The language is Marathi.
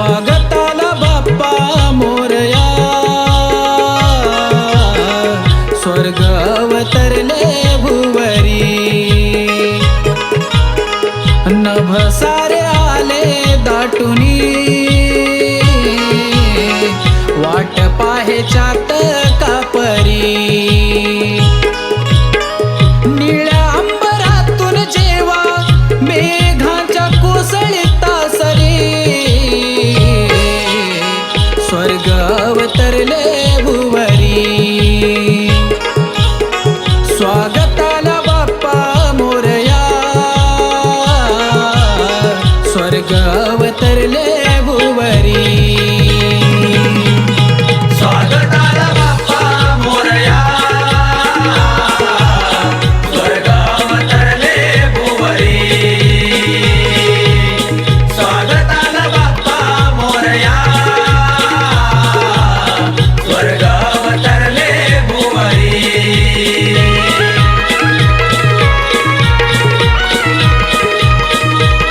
स्वागताला बाप्पा मोरया. स्वर्ग अवतरले भुवरी. नभ सारे आले दाटुनी. वाट पाहे चात कापरी. গাও